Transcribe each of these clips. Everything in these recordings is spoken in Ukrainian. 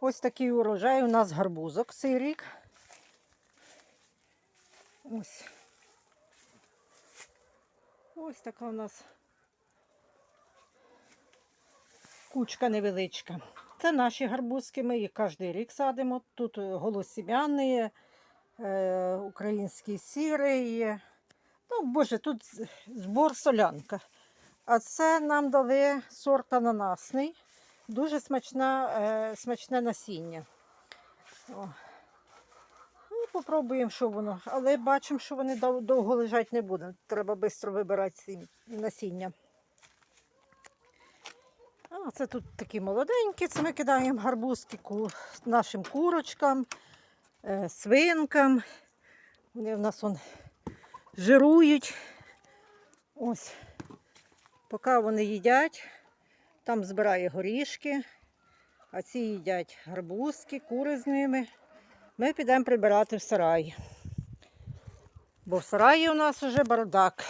Ось такий урожай у нас гарбузок цей рік. Ось. Ось така у нас кучка невеличка. Це наші гарбузки, ми їх кожен рік садимо. Тут голосім'яний, е, український сірий. Ну, боже, тут збор солянка. А це нам дали сорт ананасний. Дуже смачна, е, смачне насіння. О. Ну, попробуємо, що воно. Але бачимо, що вони дов- довго лежати не будуть. Треба швидко вибирати насіння. А, це тут такі молоденькі. Це ми кидаємо гарбузки нашим курочкам, е, свинкам. Вони в нас он жирують. Ось. Поки вони їдять, там збирає горішки, а ці їдять гарбузки, кури з ними. Ми підемо прибирати в сарай. Бо в сараї у нас вже бардак.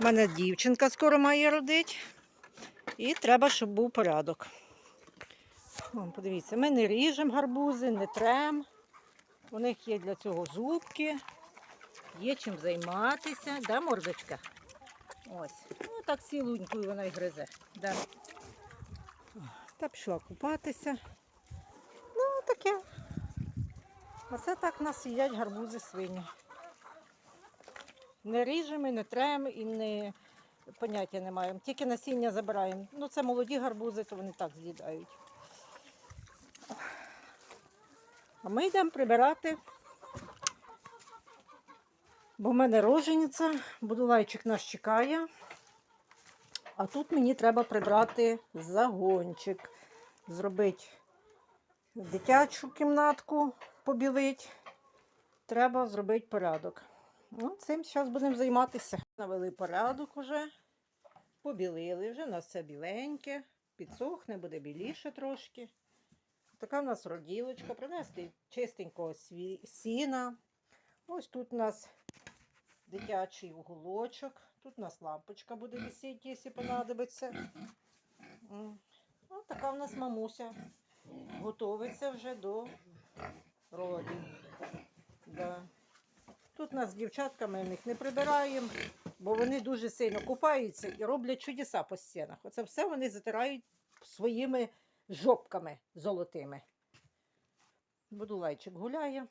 У мене дівчинка скоро має родити. І треба, щоб був порядок. Вон, подивіться, ми не ріжемо гарбузи, не трем. У них є для цього зубки, є чим займатися. Да, мордочка? Ось. Ну, так цілунькою вона й гризе. Да. Та пішла купатися. Ну, таке. Оце так нас їдять гарбузи свині. Не ріжемо, не трем і не поняття не маємо. Тільки насіння забираємо. Ну, це молоді гарбузи, то вони так з'їдають. А ми йдемо прибирати. Бо в мене рожениця, будулайчик нас чекає. А тут мені треба прибрати загончик, зробити дитячу кімнатку, побілити. Треба зробити порядок. Ну, цим зараз будемо займатися. Навели порядок уже, побілили вже, у нас все біленьке, підсохне, буде біліше трошки. Така в нас роділочка, принести чистенького сіна. Ось тут у нас дитячий уголочок. Тут у нас лампочка буде висіти, якщо понадобиться. Ось така в нас мамуся. Готовиться вже до родів. Да. Тут нас з дівчатками ми їх не прибираємо, бо вони дуже сильно купаються і роблять чудеса по стінах. Оце все вони затирають своїми жопками золотими. Будулайчик гуляє,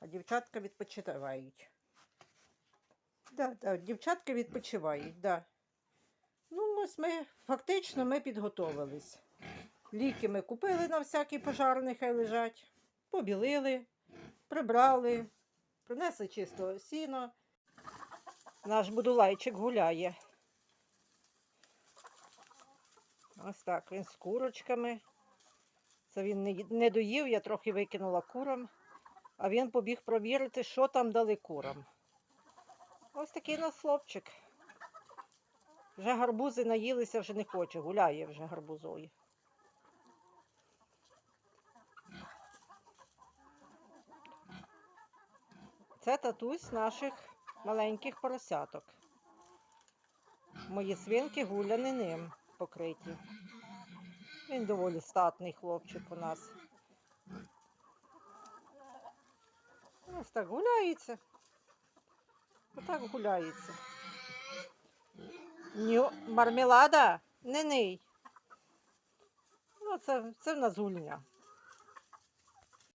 а дівчатка відпочивають. Да, да, дівчатка відпочивають, да. Ну, ось ми фактично ми підготовились. Ліки ми купили на всякий пожарний, хай лежать, побілили, прибрали, принесли чистого сіна. Наш будулайчик гуляє. Ось так, він з курочками. Це він не доїв, я трохи викинула курам, а він побіг провірити, що там дали курам. Ось такий у нас хлопчик. Вже гарбузи наїлися, вже не хоче, гуляє вже гарбузою. Це татусь наших маленьких поросяток. Мої свинки гуляни ним покриті. Він доволі статний хлопчик у нас. Ось так гуляється. Отак гуляється. Ню, мармелада? Не. Ну, це, це в нас гульня.